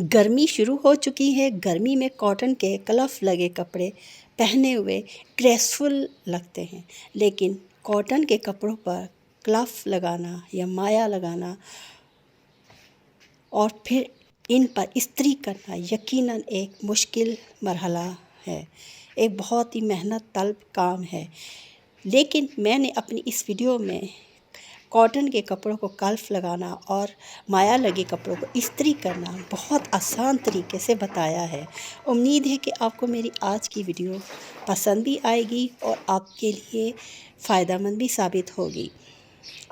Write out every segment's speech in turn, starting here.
गर्मी शुरू हो चुकी है। गर्मी में कॉटन के क्लफ लगे कपड़े पहने हुए ग्रेसफुल लगते हैं। लेकिन कॉटन के कपड़ों पर क्लफ लगाना या माया लगाना और फिर इन पर इस्त्री करना यकीनन एक मुश्किल मरहला है। एक बहुत ही मेहनत तलब काम है। लेकिन मैंने अपनी इस वीडियो में कॉटन के कपड़ों को कल्फ लगाना और माया लगे कपड़ों को इस्त्री करना बहुत आसान तरीके से बताया है। उम्मीद है कि आपको मेरी आज की वीडियो पसंद भी आएगी और आपके लिए फ़ायदा मंद भी साबित होगी।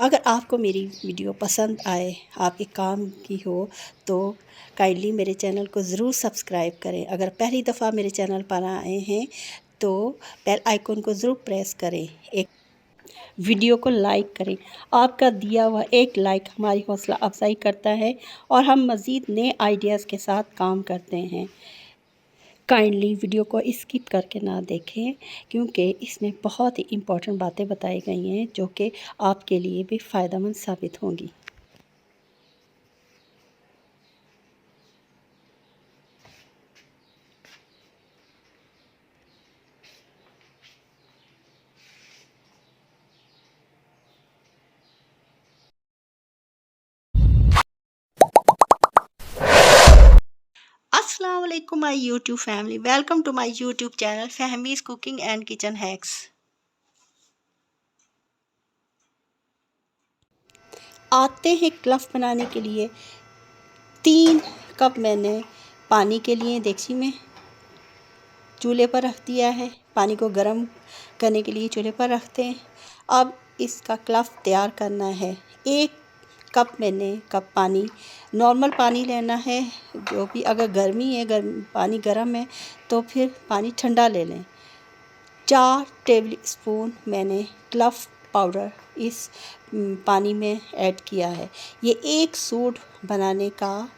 अगर आपको मेरी वीडियो पसंद आए, आपके काम की हो तो काइंडली मेरे चैनल को ज़रूर सब्सक्राइब करें। अगर पहली दफ़ा मेरे चैनल पर आए हैं तो बेल आइकन को ज़रूर प्रेस करें। एक वीडियो को लाइक करें। आपका दिया हुआ एक लाइक हमारी हौसला अफजाई करता है और हम मज़ीद नए आइडियाज़ के साथ काम करते हैं। काइंडली वीडियो को स्किप करके ना देखें, क्योंकि इसमें बहुत ही इंपॉर्टेंट बातें बताई गई हैं, जो कि आपके लिए भी फ़ायदेमंद साबित होंगी। वालेकुम my YouTube family welcome to my YouTube channel Fahmeez cooking and kitchen hacks आते हैं क्लफ बनाने के लिए। तीन कप मैंने पानी के लिए देखी में चूल्हे पर रख दिया है। पानी को गर्म करने के लिए चूल्हे पर रखते हैं। अब इसका क्लफ तैयार करना है। एक कप मैंने, कप पानी नॉर्मल पानी लेना है, जो भी अगर गर्मी है गर्म पानी गर्म है तो फिर पानी ठंडा ले लें। चार टेबल स्पून मैंने क्लफ पाउडर इस पानी में ऐड किया है। ये एक सूट बनाने का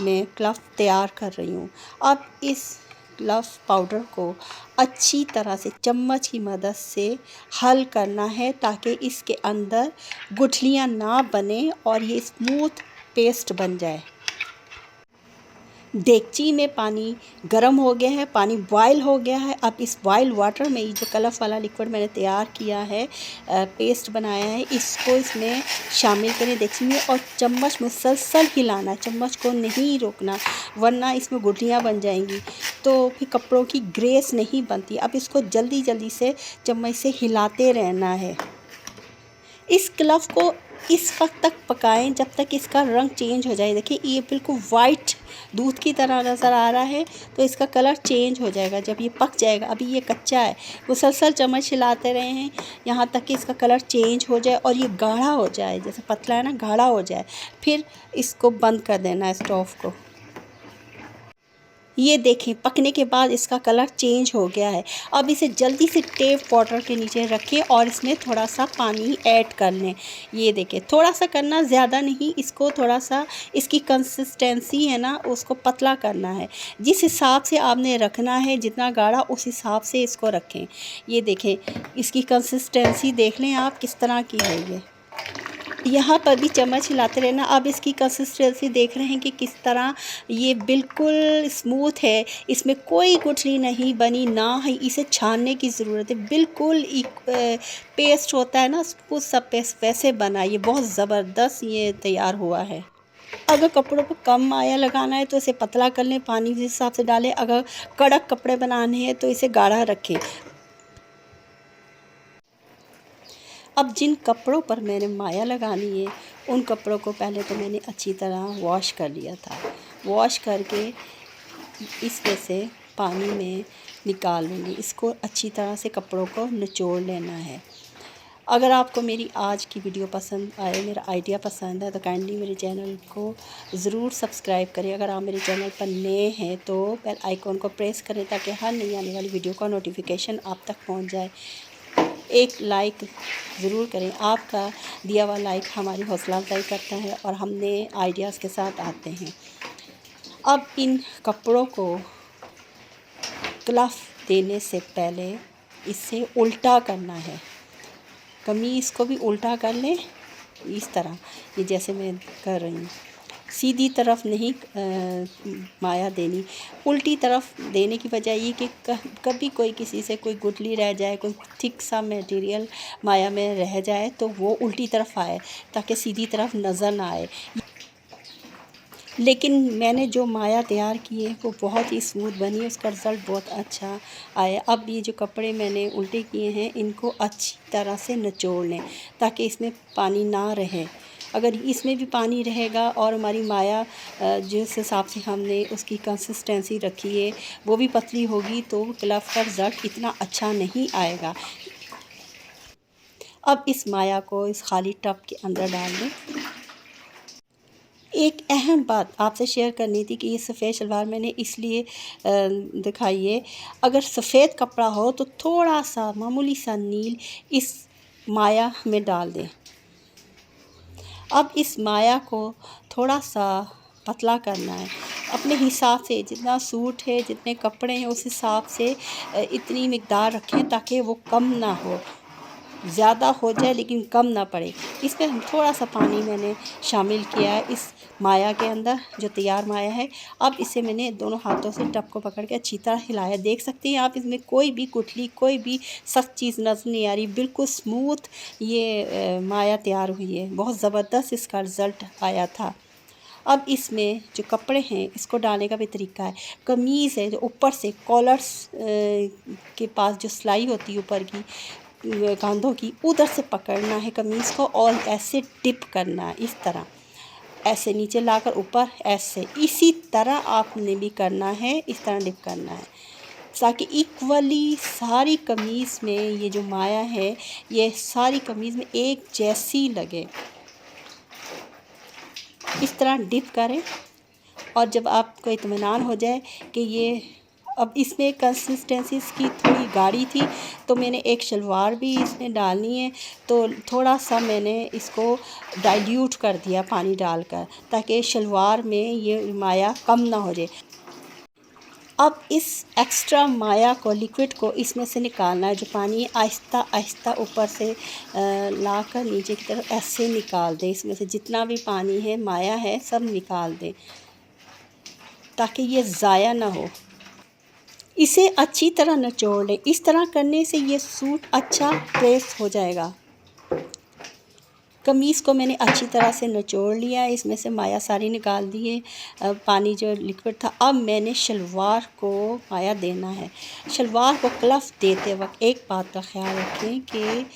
मैं क्लफ तैयार कर रही हूँ। अब इस लव पाउडर को अच्छी तरह से, चम्मच की मदद से हल करना है ताकि इसके अंदर गुठलियाँ ना बने और ये स्मूथ पेस्ट बन जाए। देगची में पानी गर्म हो गया है, पानी बॉयल हो गया है। अब इस बॉयल वाटर में ये जो कलफ वाला लिक्विड मैंने तैयार किया है पेस्ट बनाया है, इसको इसमें शामिल करें देगची में और चम्मच मुसलसल हिलाना, चम्मच को नहीं रोकना, वरना इसमें गुटलियाँ बन जाएँगी। तो फिर कपड़ों की ग्रेस नहीं बनती। अब इसको जल्दी जल्दी से चम्मच से हिलाते रहना है। इस क्लफ को इस वक्त तक पकाएँ जब तक इसका रंग चेंज हो जाए। देखिए, ये बिल्कुल वाइट दूध की तरह नज़र आ रहा है तो इसका कलर चेंज हो जाएगा। जब ये पक जाएगा, अभी ये कच्चा है, मुसलसल चम्मच हिलाते रहे हैं, यहाँ तक कि इसका कलर चेंज हो जाए और ये गाढ़ा हो जाए, जैसे पतला है ना, गाढ़ा हो जाए, फिर इसको बंद कर देना है स्टोव को। ये देखें, पकने के बाद इसका कलर चेंज हो गया है। अब इसे जल्दी से टेप वाटर के नीचे रखें और इसमें थोड़ा सा पानी ऐड कर लें। ये देखें थोड़ा सा करना ज़्यादा नहीं, इसको थोड़ा सा इसकी कंसिस्टेंसी है ना, उसको पतला करना है। जिस हिसाब से आपने रखना है, जितना गाढ़ा, उस हिसाब से इसको रखें। ये देखें, इसकी कंसिस्टेंसी देख लें आप, किस तरह की है ये। यहाँ पर भी चम्मच हिलाते रहना। अब इसकी कंसिस्टेंसी देख रहे हैं कि किस तरह ये बिल्कुल स्मूथ है। इसमें कोई गुठली नहीं बनी, ना ही इसे छानने की ज़रूरत है। बिल्कुल पेस्ट होता है ना, उसको सब पेस्ट वैसे बना ये बहुत ज़बरदस्त ये तैयार हुआ है। अगर कपड़ों पर कम माया लगाना है तो इसे पतला कर लें, पानी उस हिसाब से डालें। अगर कड़क कपड़े बनाने हैं तो इसे गाढ़ा रखें। अब जिन कपड़ों पर मैंने माया लगानी है, उन कपड़ों को पहले तो मैंने अच्छी तरह वॉश कर लिया था। वॉश करके इसमें से पानी में निकाल लूँगी। इसको अच्छी तरह से कपड़ों को निचोड़ लेना है। अगर आपको मेरी आज की वीडियो पसंद आए, मेरा आइडिया पसंद है तो काइंडली मेरे चैनल को ज़रूर सब्सक्राइब करें। अगर आप मेरे चैनल पर नए हैं तो बेल आइकॉन को प्रेस करें ताकि हर नई आने वाली वीडियो का नोटिफिकेशन आप तक पहुँच जाए। एक लाइक ज़रूर करें। आपका दिया हुआ लाइक हमारी हौसला अफजाई करता है और हम नए आइडियाज़ के साथ आते हैं। अब इन कपड़ों को क्लफ देने से पहले इसे उल्टा करना है। कमीज़ को भी उल्टा कर लें। इस तरह। ये जैसे मैं कर रही हूँ। सीधी तरफ़ नहीं माया देनी। उल्टी तरफ़ देने की वजह ये कि कभी कोई किसी से कोई गुटली रह जाए, कोई थिक सा मटेरियल माया में रह जाए तो वो उल्टी तरफ़ आए, ताकि सीधी तरफ़ नज़र ना आए। लेकिन मैंने जो माया तैयार की है, वो बहुत ही स्मूथ बनी, उसका रिज़ल्ट बहुत अच्छा आया। अब ये जो कपड़े मैंने उल्टे किए हैं, इनको अच्छी तरह से नचोड़ लें, ताकि इसमें पानी ना रहे। अगर इसमें भी पानी रहेगा और हमारी माया जिस हिसाब से हमने उसकी कंसिस्टेंसी रखी है, वो भी पतली होगी तो क्लफ का रिज़ल्ट इतना अच्छा नहीं आएगा। अब इस माया को इस खाली टप के अंदर डाल दें। एक अहम बात आपसे शेयर करनी थी कि ये सफ़ेद शलवार मैंने इसलिए दिखाई है। अगर सफ़ेद कपड़ा हो तो थोड़ा सा मामूली सा नील इस माया में डाल दें। अब इस माया को थोड़ा सा पतला करना है। अपने हिसाब से जितना सूट है, जितने कपड़े हैं, उस हिसाब से इतनी मकदार रखें ताकि वो कम ना हो। ज़्यादा हो जाए लेकिन कम ना पड़े। इसमें थोड़ा सा पानी मैंने शामिल किया है इस माया के अंदर, जो तैयार माया है। अब इसे मैंने दोनों हाथों से टप को पकड़ के अच्छी तरह हिलाया। देख सकते हैं आप, इसमें कोई भी गुठली कोई भी सख्त चीज़ नज़र नहीं आ रही। बिल्कुल स्मूथ ये माया तैयार हुई है। बहुत ज़बरदस्त इसका रिज़ल्ट आया था। अब इसमें जो कपड़े हैं, इसको डालने का भी तरीका है। कमीज़ है जो ऊपर से कॉलर्स के पास जो सिलाई होती है ऊपर की कांधों की उधर से पकड़ना है, कमीज़ को, और ऐसे डिप करना है, इस तरह। ऐसे नीचे लाकर ऊपर, ऐसे। इसी तरह आपने भी करना है, इस तरह डिप करना है। ताकि इक्वली सारी कमीज़ में ये जो माया है, ये सारी कमीज़ में एक जैसी लगे। इस तरह डिप करें, और जब आपको इतमान हो जाए कि ये अब इसमें कंसिस्टेंसी की थोड़ी गाढ़ी थी तो मैंने एक शलवार भी इसमें डालनी है तो थोड़ा सा मैंने इसको डाइल्यूट कर दिया पानी डालकर, ताकि शलवार में ये माया कम ना हो जाए। अब इस एक्स्ट्रा माया को लिक्विड को इसमें से निकालना है, जो पानी आहिस्ता आहिस्ता ऊपर से ला कर नीचे की तरफ़ ऐसे निकाल दें। इसमें से जितना भी पानी है, माया है, सब निकाल दें, ताकि ये ज़ाया ना हो। इसे अच्छी तरह नचोड़ लें। इस तरह करने से ये सूट अच्छा प्रेस हो जाएगा। कमीज़ को मैंने अच्छी तरह से नचोड़ लिया इसमें से माया सारी निकाल दी है। पानी जो लिक्विड था, अब मैंने शलवार को माया देना है। शलवार को क्लफ देते वक्त एक बात का ख्याल रखें कि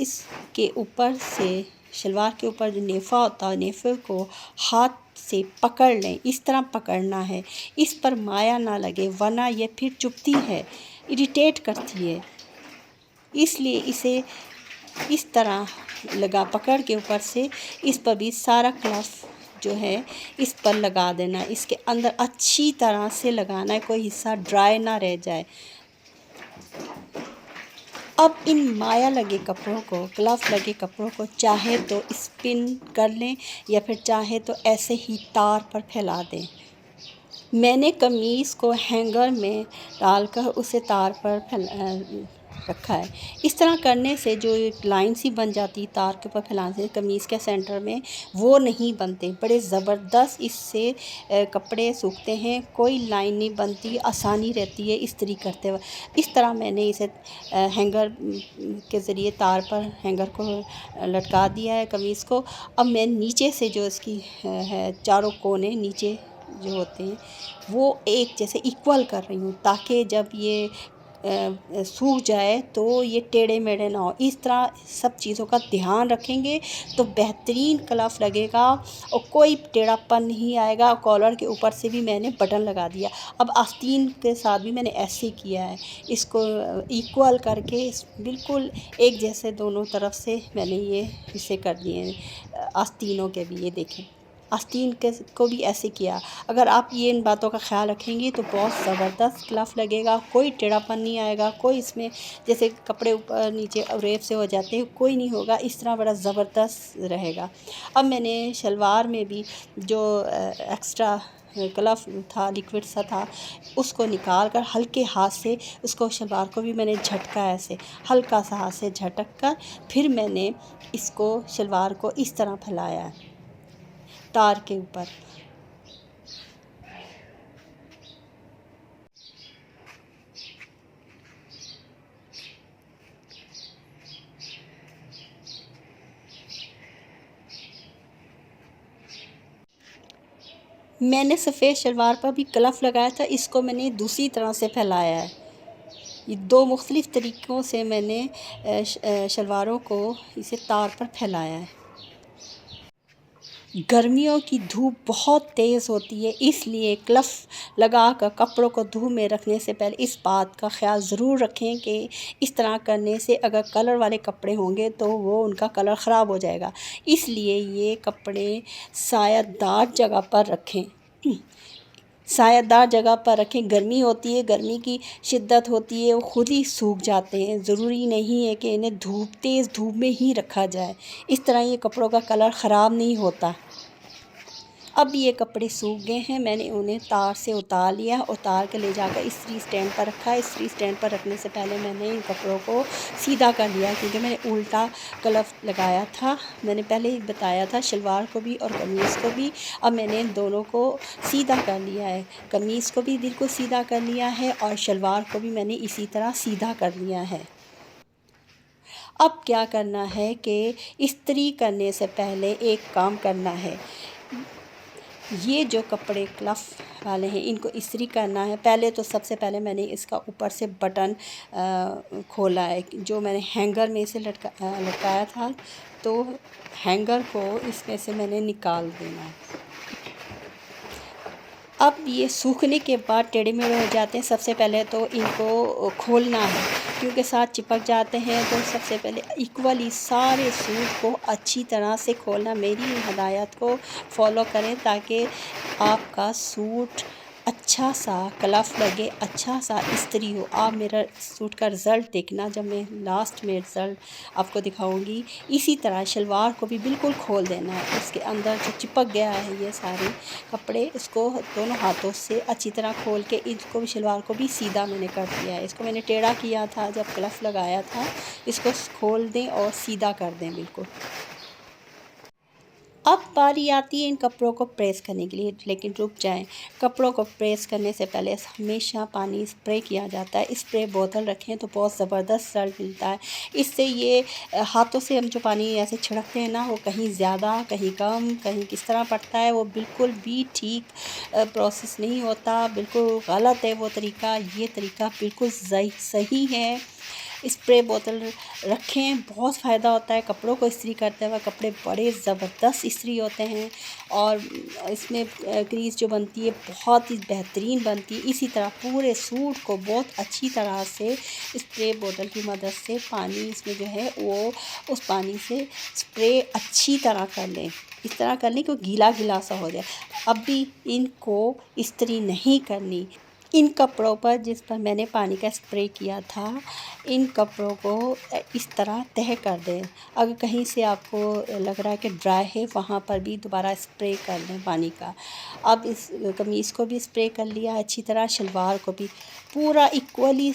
इसके ऊपर से, शलवार के ऊपर जो नेफ़ा होता है, नेफ़े को हाथ से पकड़ लें, इस तरह पकड़ना है। इस पर माया ना लगे, वरना यह फिर चुपती है, इरिटेट करती है। इसलिए इसे इस तरह लगा, पकड़ के ऊपर से इस पर भी सारा क्लफ जो है, इस पर लगा देना। इसके अंदर अच्छी तरह से लगाना है, कोई हिस्सा ड्राई ना रह जाए। अब इन माया लगे कपड़ों को ग्लव लगे कपड़ों को चाहे तो स्पिन कर लें या फिर चाहे तो ऐसे ही तार पर फैला दें। मैंने कमीज़ को हैंगर में डालकर उसे तार पर फैला रखा है। इस तरह करने से जो एक लाइन सी बन जाती, तार के ऊपर फैलाने से, कमीज़ के सेंटर में, वो नहीं बनते। बड़े ज़बरदस्त इससे कपड़े सूखते हैं। कोई लाइन नहीं बनती, आसानी रहती है इस तरीके करते हुए इस तरह मैंने इसे हैंगर के ज़रिए तार पर हैंगर को लटका दिया है कमीज़ को। अब मैं नीचे से जो इसकी है, चारों कोने नीचे जो होते हैं, वो एक जैसे इक्वल कर रही हूँ, ताकि जब ये सूख जाए तो ये टेढ़े मेढ़े ना हो। इस तरह सब चीज़ों का ध्यान रखेंगे तो बेहतरीन कलफ लगेगा और कोई टेढ़ापन नहीं आएगा। कॉलर के ऊपर से भी मैंने बटन लगा दिया। अब आस्तीन के साथ भी मैंने ऐसे किया है। इसको इक्वल करके बिल्कुल एक जैसे दोनों तरफ़ से मैंने ये इसे कर दिए आस्तीनों के भी, ये देखें। आस्तीन के को भी ऐसे किया। अगर आप ये इन बातों का ख्याल रखेंगी तो बहुत ज़बरदस्त क्लफ लगेगा, कोई टेढ़ापन नहीं आएगा, कोई इसमें जैसे कपड़े ऊपर नीचे रेप से हो जाते हैं, कोई नहीं होगा, इस तरह बड़ा ज़बरदस्त रहेगा। अब मैंने शलवार में भी जो एक्स्ट्रा क्लफ था लिक्विड सा था, उसको निकाल कर हल्के हाथ से उसको शलवार को भी मैंने झटका ऐसे, हल्का सा हाथ से झटक कर फिर मैंने इसको, शलवार को इस तरह फैलाया। तार के ऊपर। मैंने सफ़ेद शलवार पर भी कलफ लगाया था, इसको मैंने दूसरी तरह से फैलाया है। ये दो मुख्तलिफ़ तरीक़ों से मैंने शलवारों को इसे तार पर फैलाया है। गर्मियों की धूप बहुत तेज़ होती है, इसलिए क्लफ लगा कर कपड़ों को धूप में रखने से पहले इस बात का ख्याल ज़रूर रखें कि इस तरह करने से अगर कलर वाले कपड़े होंगे तो वो उनका कलर ख़राब हो जाएगा। इसलिए ये कपड़े सायादार जगह पर रखें। सायादार जगह पर रखें। गर्मी होती है, गर्मी की शिद्दत होती है, वो खुद ही सूख जाते हैं। ज़रूरी नहीं है कि इन्हें धूप, तेज़ धूप में ही रखा जाए। इस तरह ये कपड़ों का कलर ख़राब नहीं होता। अब ये कपड़े सूख गए हैं, मैंने उन्हें तार से उतार लिया उतार के ले जाकर इस्त्री स्टैंड पर रखा। इस्त्री स्टैंड पर रखने से पहले मैंने इन कपड़ों को सीधा कर लिया क्योंकि मैंने उल्टा कलफ लगाया था। मैंने पहले ही बताया था शलवार को भी और कमीज़ को भी। अब मैंने इन दोनों को सीधा कर लिया है। कमीज़ को भी बिल्कुल सीधा कर लिया है और शलवार को भी मैंने इसी तरह सीधा कर लिया है। अब क्या करना है कि इस्त्री करने से पहले एक काम करना है। ये जो कपड़े क्लफ वाले हैं, इनको इस्त्री करना है। पहले तो सबसे पहले मैंने इसका ऊपर से बटन खोला है। जो मैंने हैंगर में इसे लटका लटकाया था तो हैंगर को इसमें से मैंने निकाल देना है। अब ये सूखने के बाद टेढ़े मेढ़े हो जाते हैं सबसे पहले तो इनको खोलना है, क्योंकि साथ चिपक जाते हैं तो सबसे पहले इक्वली सारे सूट को अच्छी तरह से खोलना, मेरी हदायत को फॉलो करें, ताकि आपका सूट अच्छा सा क्लफ लगे अच्छा सा इस्त्री हो। आप मेरा सूट का रिज़ल्ट देखना, जब मैं लास्ट में रिज़ल्ट आपको दिखाऊँगी। इसी तरह शलवार को भी बिल्कुल खोल देना। है उसके अंदर जो चिपक गया है ये सारे कपड़े, इसको दोनों हाथों से अच्छी तरह खोल के इसको भी, शलवार को भी सीधा मैंने कर दिया है। इसको मैंने टेढ़ा किया था, जब क्लफ लगाया था, इसको खोल दें और सीधा कर दें बिल्कुल। अब बारी आती है इन कपड़ों को प्रेस करने के लिए, लेकिन रुक जाएँ। कपड़ों को प्रेस करने से पहले हमेशा पानी स्प्रे किया जाता है। स्प्रे बोतल रखें तो बहुत ज़बरदस्त रिज़ल्ट मिलता है। इससे ये, हाथों से हम जो पानी ऐसे छिड़कते हैं ना, वो कहीं ज़्यादा, कहीं कम, कहीं किस तरह पड़ता है, वो बिल्कुल भी ठीक प्रोसेस नहीं होता। बिल्कुल गलत है वो तरीका, ये तरीका बिल्कुल सही है। स्प्रे बोतल रखें। बहुत फ़ायदा होता है कपड़ों को इस्त्री करते हुए कपड़े बड़े ज़बरदस्त इस्त्री होते हैं और इसमें क्रीज़ जो बनती है बहुत ही बेहतरीन बनती है। इसी तरह पूरे सूट को बहुत अच्छी तरह से स्प्रे बोतल की मदद से पानी इसमें जो है वो उस पानी से स्प्रे अच्छी तरह कर लें। इस तरह कर लें कि गीला गीला सा हो जाए। अब भी इनको इस्त्री नहीं करनी। इन कपड़ों पर जिस पर मैंने पानी का स्प्रे किया था, इन कपड़ों को इस तरह तह कर दें। अगर कहीं से आपको लग रहा है कि ड्राई है, वहाँ पर भी दोबारा स्प्रे कर दें पानी का। अब इस कमीज़ को भी स्प्रे कर लिया, अच्छी तरह शलवार को भी। पूरा इक्वली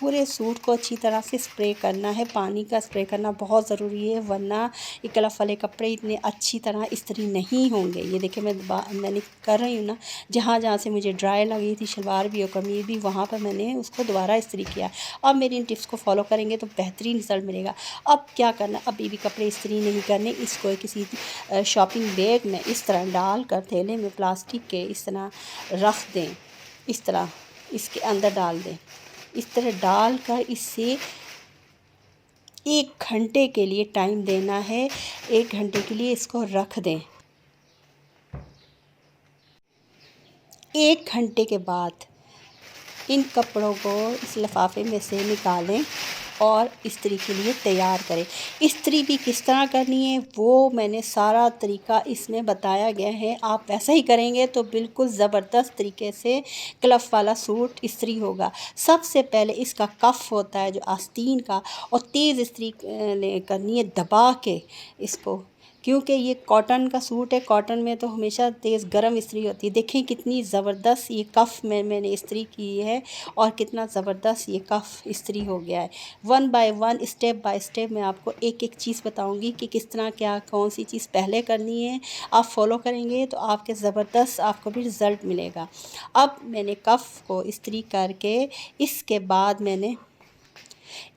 पूरे सूट को अच्छी तरह से स्प्रे करना है, पानी का स्प्रे करना बहुत ज़रूरी है, वरना ये कलफ वाले कपड़े इतने अच्छी तरह इस्त्री नहीं होंगे। ये देखिए मैं मैंने कर रही हूँ ना, जहाँ जहाँ से मुझे ड्राई लगी थी, शलवार भी और कमीज भी, वहाँ पर मैंने उसको दोबारा इस्त्री किया। अब मेरी इन टिप्स को फॉलो करेंगे तो बेहतरीन रिज़ल्ट मिलेगा। अब क्या करना, अभी भी कपड़े इस्त्री नहीं करने, इसको किसी शॉपिंग बैग में इस तरह डाल कर थैले में प्लास्टिक के इस तरह रख दें, इस तरह इसके अंदर डाल दें। इस तरह डाल कर इससे एक घंटे के लिए टाइम देना है। एक घंटे के लिए इसको रख दें। एक घंटे के बाद इन कपड़ों को इस लफाफे में से निकालें। और इस्त्री के लिए तैयार करें। इस्त्री भी किस तरह करनी है, वो मैंने सारा तरीका इसमें बताया गया है। आप वैसा ही करेंगे तो बिल्कुल ज़बरदस्त तरीके से क्लफ वाला सूट इस्त्री होगा। सबसे पहले इसका कफ़ होता है जो आस्तीन का, और तेज़ इस्त्री करनी है दबा के इसको। क्योंकि ये कॉटन का सूट है कॉटन में तो हमेशा तेज़ गर्म इस्त्री होती है। देखें कितनी ज़बरदस्त ये कफ़ में मैंने इस्त्री की है और कितना ज़बरदस्त ये कफ़ इस्त्री हो गया है। One by one step by step मैं आपको एक एक चीज़ बताऊँगी कि किस तरह क्या कौन सी चीज़ पहले करनी है। आप फॉलो करेंगे तो आपके ज़बरदस्त, आपको भी रिज़ल्ट मिलेगा। अब मैंने कफ़ को इस्त्री करके इसके बाद मैंने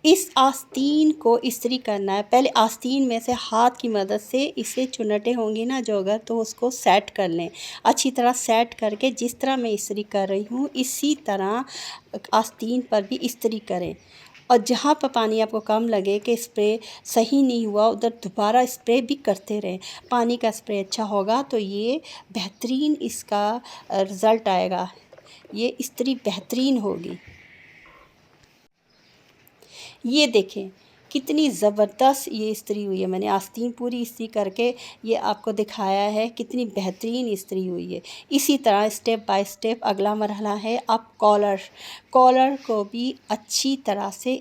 इस आस्तीन को इस्त्री करना है। पहले आस्तीन में से हाथ की मदद से इसे चुनटे होंगी ना, जो अगर तो उसको सेट कर लें। अच्छी तरह सेट करके जिस तरह मैं इस्त्री कर रही हूँ, इसी तरह आस्तीन पर भी इस्त्री करें। और जहाँ पर पानी आपको कम लगे कि स्प्रे सही नहीं हुआ, उधर दोबारा स्प्रे भी करते रहें। पानी का स्प्रे अच्छा होगा तो ये बेहतरीन इसका रिज़ल्ट आएगा। ये इस्त्री बेहतरीन होगी। ये देखें। कितनी ज़बरदस्त ये इस्त्री हुई है। मैंने आस्तीन पूरी इस्त्री करके ये आपको दिखाया है, कितनी बेहतरीन इस्त्री हुई है। इसी तरह स्टेप बाय स्टेप अगला मरहला है आप कॉलर कॉलर को भी अच्छी तरह से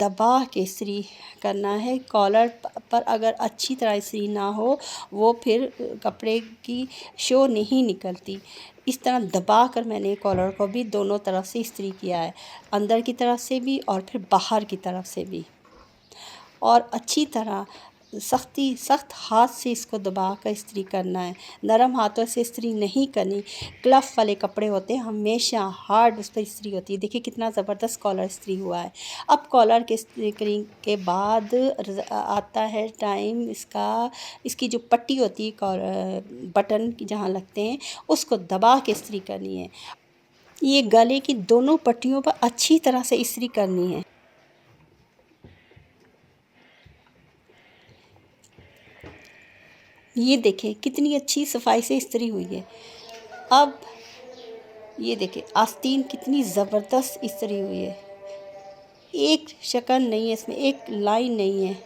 दबा के इस्त्री करना है। कॉलर पर अगर अच्छी तरह इस्त्री ना हो, वो फिर कपड़े की शो नहीं निकलती। इस तरह दबा कर मैंने कॉलर को भी दोनों तरफ़ से इस्त्री किया है। अंदर की तरफ़ से भी और फिर बाहर की तरफ़ से भी। और अच्छी तरह सख्ती, सख्त हाथ से इसको दबा कर इस्त्री करना है। नरम हाथों से इस्त्री नहीं करनी। क्लफ वाले कपड़े होते हैं, हमेशा हार्ड उस पर इस्त्री होती है। देखिए कितना ज़बरदस्त कॉलर इस्त्री हुआ है। अब कॉलर के इस्त्री के बाद आता है टाइम इसका, इसकी जो पट्टी होती है कॉलर बटन की जहाँ लगते हैं, उसको दबा के इस्त्री करनी है। ये गले की दोनों पट्टियों पर अच्छी तरह से इस्त्री करनी है। ये देखें, कितनी अच्छी सफ़ाई से इस्त्री हुई है। अब ये देखें, आस्तीन कितनी ज़बरदस्त इस्त्री हुई है। एक शक्ल नहीं है इसमें, एक लाइन नहीं है।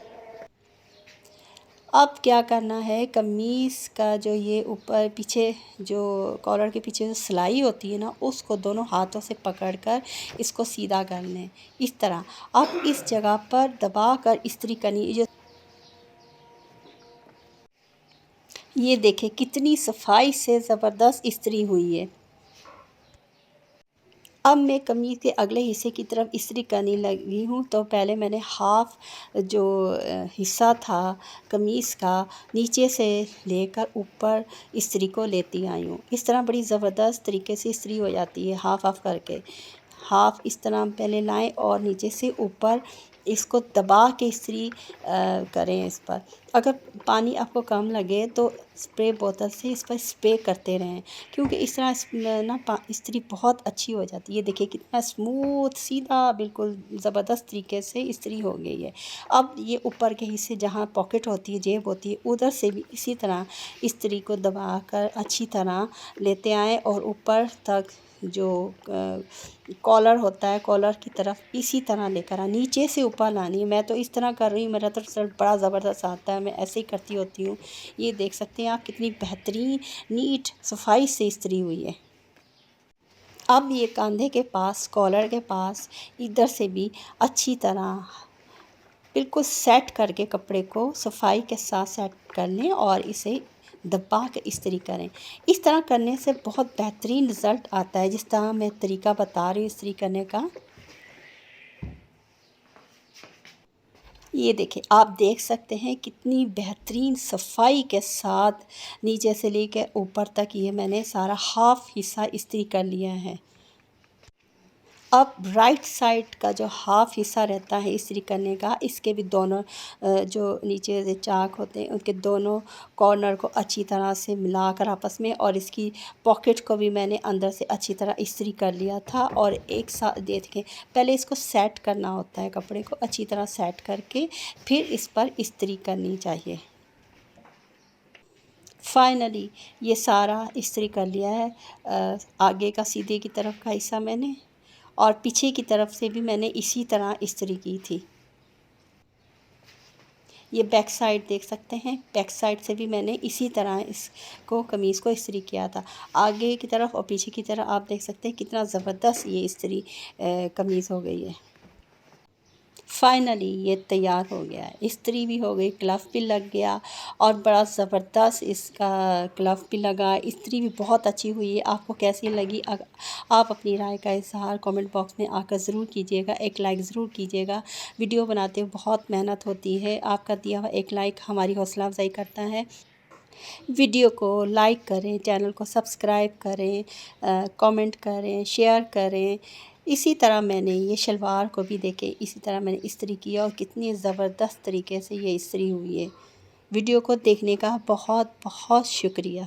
अब क्या करना है, कमीज़ का जो ये ऊपर पीछे जो कॉलर के पीछे जो सिलाई होती है ना, उसको दोनों हाथों से पकड़कर इसको सीधा कर लें। इस तरह। अब इस जगह पर दबा कर इस्त्री करनी जो ये देखें कितनी सफ़ाई से ज़बरदस्त इस्त्री हुई है। अब मैं कमीज़ के अगले हिस्से की तरफ़ इस्त्री करने लगी हूँ। तो पहले मैंने हाफ़ जो हिस्सा था कमीज़ का, नीचे से लेकर ऊपर इस्त्री को लेती आई हूँ। इस तरह बड़ी ज़बरदस्त तरीके से इस्त्री हो जाती है हाफ़ हाफ़ करके। हाफ़ इस तरह पहले लाएँ और नीचे से ऊपर इसको दबा के इस्त्री करें इस पर। अगर पानी आपको कम लगे तो स्प्रे बोतल से इस पर स्प्रे करते रहें, क्योंकि इस तरह ना इस्त्री बहुत अच्छी हो जाती है। देखिए कितना स्मूथ, सीधा बिल्कुल ज़बरदस्त तरीके से इस्त्री हो गई है। अब ये ऊपर के हिस्से जहाँ पॉकेट होती है, जेब होती है, उधर से भी इसी तरह इस्त्री को दबा कर अच्छी तरह लेते आएँ और ऊपर तक जो कॉलर होता है कॉलर की तरफ़ इसी तरह लेकर आ, नीचे से ऊपर लानी। है मैं तो इस तरह कर रही हूँ, मेरा तो रिज़ल्ट बड़ा ज़बरदस्त आता है, मैं ऐसे ही करती होती हूँ। ये देख सकते हैं आप कितनी बेहतरीन, नीट, सफ़ाई से इस्त्री हुई है। अब ये कंधे के पास कॉलर के पास, इधर से भी अच्छी तरह बिल्कुल सेट करके कपड़े को सफ़ाई के साथ सेट कर लें और इसे दबा के तरीके करें। इस तरह करने से बहुत बेहतरीन रिज़ल्ट आता है। जिस तरह मैं तरीका बता रही हूँ इस्त्री करने का। ये देखें आप देख सकते हैं कितनी बेहतरीन सफ़ाई के साथ नीचे से लेकर ऊपर तक ये मैंने सारा हाफ़ हिस्सा इस्त्री कर लिया है। अब राइट साइड का जो हाफ़ हिस्सा रहता है इस्त्री करने का, इसके भी दोनों जो नीचे से चाक होते हैं, उनके दोनों कॉर्नर को अच्छी तरह से मिलाकर आपस में और इसकी पॉकेट को भी मैंने अंदर से अच्छी तरह इस्त्री कर लिया था और एक साथ देखें, पहले इसको सेट करना होता है कपड़े को, अच्छी तरह सेट करके फिर इस पर इस्त्री करनी चाहिए। फाइनली ये सारा इस्त्री कर लिया है। आगे का सीधे की तरफ़ का हिस्सा मैंने। और पीछे की तरफ़ से भी मैंने इसी तरह इस्त्री की थी। ये बैक साइड देख सकते हैं। बैक साइड से भी मैंने इसी तरह इसको कमीज़ को इस्त्री किया था। आगे की तरफ़ और पीछे की तरफ़ आप देख सकते हैं कितना ज़बरदस्त ये इस्त्री कमीज़ हो गई है। फाइनली ये तैयार हो गया। इस्त्री भी हो गई, क्लफ भी लग गया और बड़ा ज़बरदस्त इसका क्लफ भी लगा। इस्त्री भी बहुत अच्छी हुई। है आपको कैसी लगी? आप अपनी राय का इजहार कमेंट बॉक्स में आकर ज़रूर कीजिएगा। एक लाइक ज़रूर कीजिएगा। वीडियो बनाते हुए बहुत मेहनत होती है। आपका दिया हुआ एक लाइक हमारी हौसला अफजाई करता है। वीडियो को लाइक करें, चैनल को सब्सक्राइब करें कमेंट करें, शेयर करें। इसी तरह मैंने ये शलवार को भी देखे, इसी तरह मैंने इस्त्री किया और कितनी ज़बरदस्त तरीके से ये इस्त्री हुई है। वीडियो को देखने का बहुत बहुत शुक्रिया।